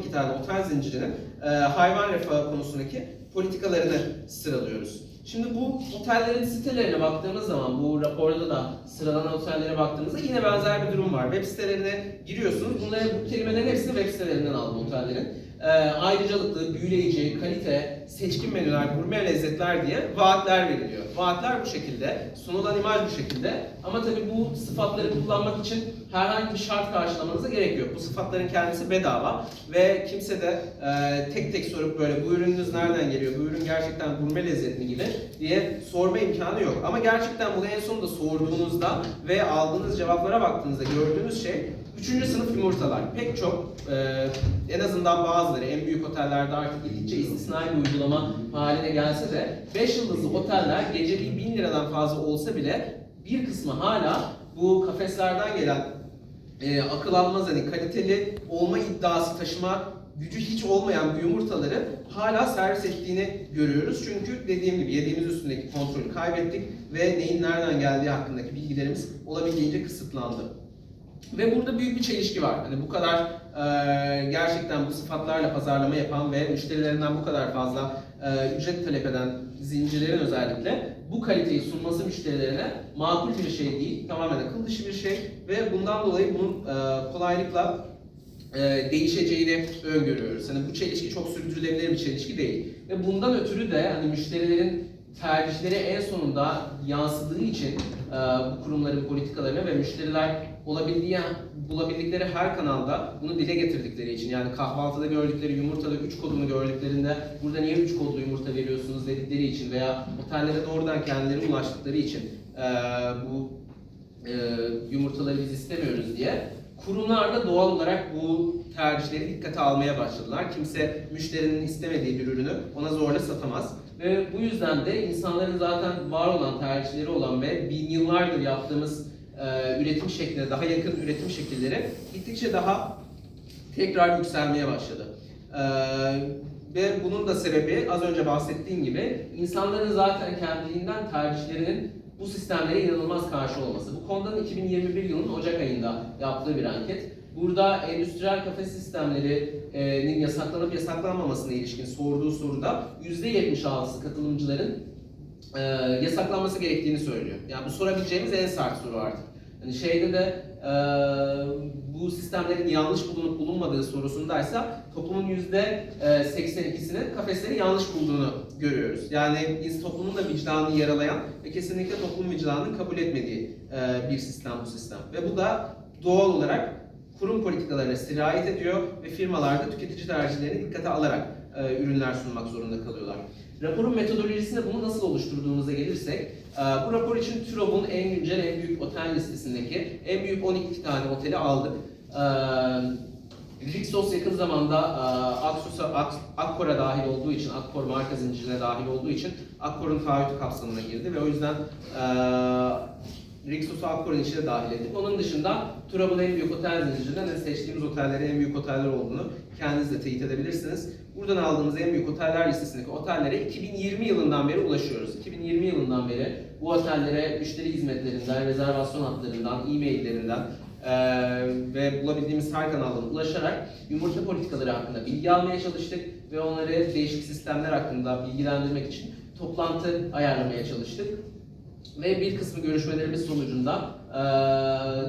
12 tane otel zincirinin e, hayvan refahı konusundaki politikalarını sıralıyoruz. Şimdi bu otellerin sitelerine baktığımız zaman, bu raporda da sıralanan otellere baktığımızda yine benzer bir durum var. Web sitelerine giriyorsunuz. Bunları, bu kelimelerin hepsini web sitelerinden aldım otellerin. Ee, ayrıcalıklı, büyüleyici, kalite, seçkin menüler, gurme lezzetler diye vaatler veriliyor. Vaatler bu şekilde, sunulan imaj bu şekilde. Ama tabii bu sıfatları kullanmak için herhangi bir şart karşılamanıza gerek yok. Bu sıfatların kendisi bedava ve kimse de e, tek tek sorup böyle bu ürününüz nereden geliyor, bu ürün gerçekten gurme lezzet mi gibi diye sorma imkanı yok. Ama gerçekten bunu en sonunda sorduğunuzda ve aldığınız cevaplara baktığınızda gördüğünüz şey Üçüncü sınıf yumurtalar. Pek çok, e, en azından bazıları en büyük otellerde artık gittikçe istisnai bir uygulama haline gelse de 5 yıldızlı oteller geceliği 1000 liradan fazla olsa bile bir kısmı hala bu kafeslerden gelen e, akıl almaz hani kaliteli olma iddiası taşıma gücü hiç olmayan bu yumurtaları hala servis ettiğini görüyoruz. Çünkü dediğim gibi yediğimiz üstündeki kontrolü kaybettik ve neyin nereden geldiği hakkındaki bilgilerimiz olabildiğince kısıtlandı. Ve burada büyük bir çelişki var. Hani bu kadar e, gerçekten bu sıfatlarla pazarlama yapan ve müşterilerinden bu kadar fazla e, ücret talep eden zincirlerin özellikle bu kaliteyi sunması müşterilerine makul bir şey değil. Tamamen akıl dışı bir şey ve bundan dolayı bunun e, kolaylıkla e, değişeceğini öngörüyoruz. Hani bu çelişki çok sürdürülebilir bir çelişki değil. Ve bundan ötürü de hani müşterilerin tercihleri en sonunda yansıdığı için e, bu kurumların politikalarına ve müşteriler olabildiği bulabildikleri her kanalda bunu dile getirdikleri için yani kahvaltıda gördükleri yumurtada 3 kodunu gördüklerinde burada niye 3 kodlu yumurta veriyorsunuz dedikleri için veya otellere doğrudan kendileri ulaştıkları için e, bu e, yumurtaları biz istemiyoruz diye kurumlar da doğal olarak bu tercihleri dikkate almaya başladılar. Kimse müşterinin istemediği bir ürünü ona zorla satamaz. Ve bu yüzden de insanların zaten var olan tercihleri olan ve bin yıllardır yaptığımız e, üretim şekline, daha yakın üretim şekilleri gittikçe daha tekrar yükselmeye başladı. E, ve bunun da sebebi az önce bahsettiğim gibi insanların zaten kendiliğinden tercihlerinin bu sistemlere inanılmaz karşı olması. Bu konuda 2021 yılının Ocak ayında yaptığı bir anket. Burada endüstriyel kafes sistemlerinin yasaklanıp yasaklanmamasına ilişkin sorduğu soruda %76'sı katılımcıların e, yasaklanması gerektiğini söylüyor. Yani bu sorabileceğimiz en sert soru artık. Hani şeyde de e, bu sistemlerin yanlış bulunup bulunmadığı sorusundaysa toplumun yüzde 82'sinin kafesleri yanlış bulduğunu görüyoruz. Yani biz toplumun da vicdanını yaralayan ve kesinlikle toplum vicdanını kabul etmediği e, bir sistem bu sistem. Ve bu da doğal olarak kurum politikalarına sirayet ediyor ve firmalar da tüketici tercihlerini dikkate alarak e, ürünler sunmak zorunda kalıyorlar. Raporun metodolojisine bunu nasıl oluşturduğumuza gelirsek, e, bu rapor için TÜROB'un en güncel en büyük otel listesindeki en büyük 12 tane oteli aldık. E, Rixos yakın zamanda e, Aksus'a, Ak, Akkor'a dahil olduğu için, Akkor marka zincirine dahil olduğu için Akkor'un taahhütü kapsamına girdi ve o yüzden e, Rixos'u Akkor'un içine dahil ettik. Onun dışında Turab'ın en büyük otel zincirinden hani seçtiğimiz otellerin en büyük oteller olduğunu kendiniz de teyit edebilirsiniz. Buradan aldığımız en büyük oteller listesindeki otellere 2020 yılından beri ulaşıyoruz. 2020 yılından beri bu otellere müşteri hizmetlerinden, rezervasyon hatlarından, e-maillerinden eee, ve bulabildiğimiz her kanaldan ulaşarak yumurta politikaları hakkında bilgi almaya çalıştık ve onları değişik sistemler hakkında bilgilendirmek için toplantı ayarlamaya çalıştık. Ve bir kısmı görüşmelerimiz sonucunda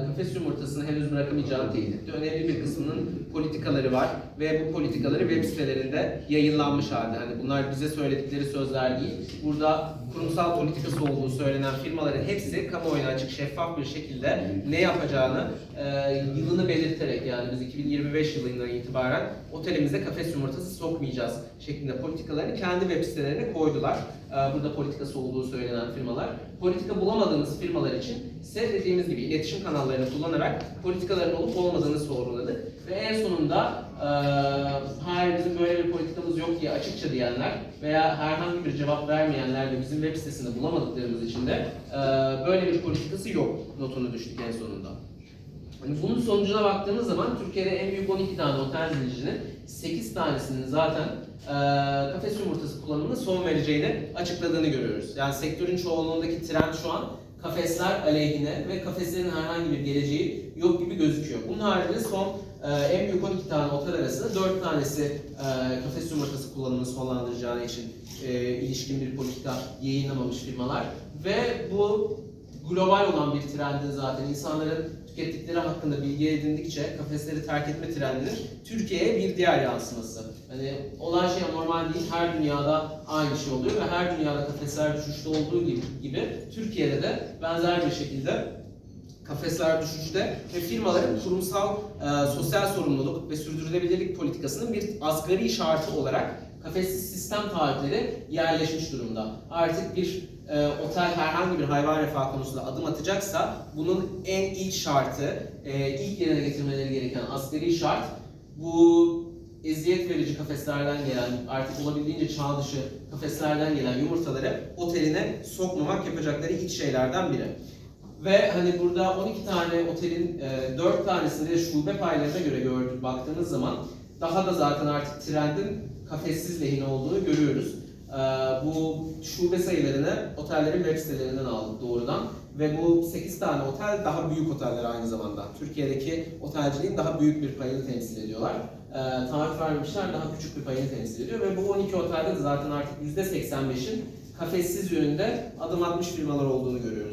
kafes yumurtasını henüz bırakamayacağını teyit etti. Önemli bir kısmının politikaları var ve bu politikaları web sitelerinde yayınlanmış halde. Hani bunlar bize söyledikleri sözler değil. Burada kurumsal politikası olduğu söylenen firmaların hepsi kamuoyuna açık, şeffaf bir şekilde ne yapacağını eee, yılını belirterek yani biz 2025 yılından itibaren otelimize kafes yumurtası sokmayacağız şeklinde politikalarını kendi web sitelerine koydular. Eee, burada politikası olduğu söylenen firmalar. Politika bulamadığımız firmalar için ise dediğimiz gibi iletişim kanallarını kullanarak politikaların olup olmadığını sorguladık. Ve en sonunda eee hayır bizim böyle bir politikamız yok diye açıkça diyenler veya herhangi bir cevap vermeyenler ve bizim web sitesinde bulamadıklarımız için de eee, böyle bir politikası yok notunu düştük en sonunda. Hani bunun sonucuna baktığımız zaman Türkiye'de en büyük 12 tane otel zincirinin 8 tanesinin zaten eee kafes yumurtası kullanımına son vereceğini açıkladığını görüyoruz. Yani sektörün çoğunluğundaki trend şu an kafesler aleyhine ve kafeslerin herhangi bir geleceği yok gibi gözüküyor. Bunun haricinde son Ee, en büyük 12 tane otel arasında 4 tanesi e, kafes yumurtası kullanımını sonlandıracağı için e, ilişkin bir politika yayınlamamış firmalar ve bu global olan bir trendin zaten insanların tükettikleri hakkında bilgi edindikçe kafesleri terk etme trendinin Türkiye'ye bir diğer yansıması. Hani olan şey normal değil, her dünyada aynı şey oluyor ve her dünyada kafesler düşüşte olduğu gibi, gibi Türkiye'de de benzer bir şekilde kafesler düşüşte ve firmaların kurumsal e, sosyal sorumluluk ve sürdürülebilirlik politikasının bir asgari şartı olarak kafessiz sistem taahhütleri yerleşmiş durumda. Artık bir e, otel herhangi bir hayvan refahı konusunda adım atacaksa bunun en ilk şartı, e, ilk yerine getirmeleri gereken asgari şart bu eziyet verici kafeslerden gelen, artık olabildiğince çağ dışı kafeslerden gelen yumurtaları oteline sokmamak yapacakları ilk şeylerden biri. Ve hani burada 12 tane otelin e, 4 tanesinde de şube paylarına göre gördük baktığımız zaman daha da zaten artık trendin kafessiz lehine olduğunu görüyoruz. E, bu şube sayılarını otellerin web sitelerinden aldık doğrudan. Ve bu 8 tane otel daha büyük oteller aynı zamanda. Türkiye'deki otelciliğin daha büyük bir payını temsil ediyorlar. E, tarif vermemişler daha küçük bir payını temsil ediyor. Ve bu 12 otelde de zaten artık %85'in kafessiz yönünde adım atmış firmalar olduğunu görüyoruz